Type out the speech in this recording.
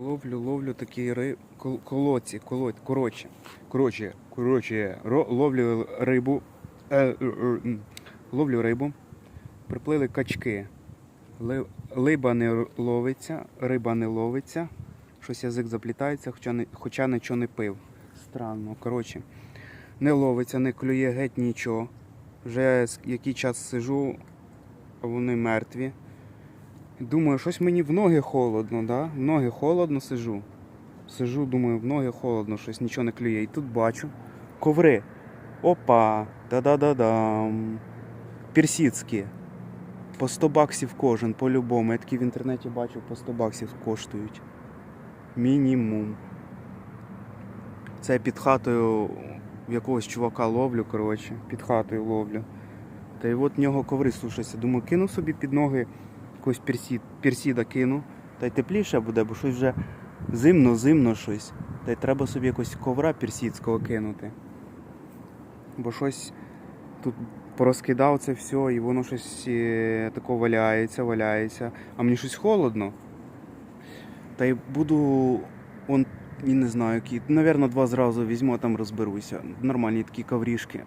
Ловлю, ловлю такі ри... кол- колодці, коротше, коротше, коротше, ловлю рибу, е, е, ловлю рибу, приплили качки. Либа не ловиться, риба не ловиться, щось язик заплітається, хоча, не... хоча нічого не пив. Странно, коротше, не ловиться, не клює геть нічого. Вже який час сижу, а вони мертві. Думаю, щось мені в ноги холодно, да? В ноги холодно сижу. Сижу, думаю, в ноги холодно, щось нічого не клює. І тут бачу коври. Опа! Та-да-да-дам. Персидські. По 100 баксів кожен, по-любому. Я такі в інтернеті бачив, по 100 баксів коштують. Мінімум. Це під хатою якогось чувака ловлю, коротше, під хатою ловлю. Та й от в нього коври сушаться. Думаю, кину собі під ноги якогось персід, персіда кину. Та й тепліше буде, бо щось вже зимно, зимно щось. Та й треба собі якось ковра персідського кинути. Бо щось тут порозкидав це все, і воно щось е, тако валяється, валяється. А мені щось холодно. Та й буду. Он, і не знаю, які. Навірно, два зразу візьму, а там розберуся. Нормальні такі коврішки.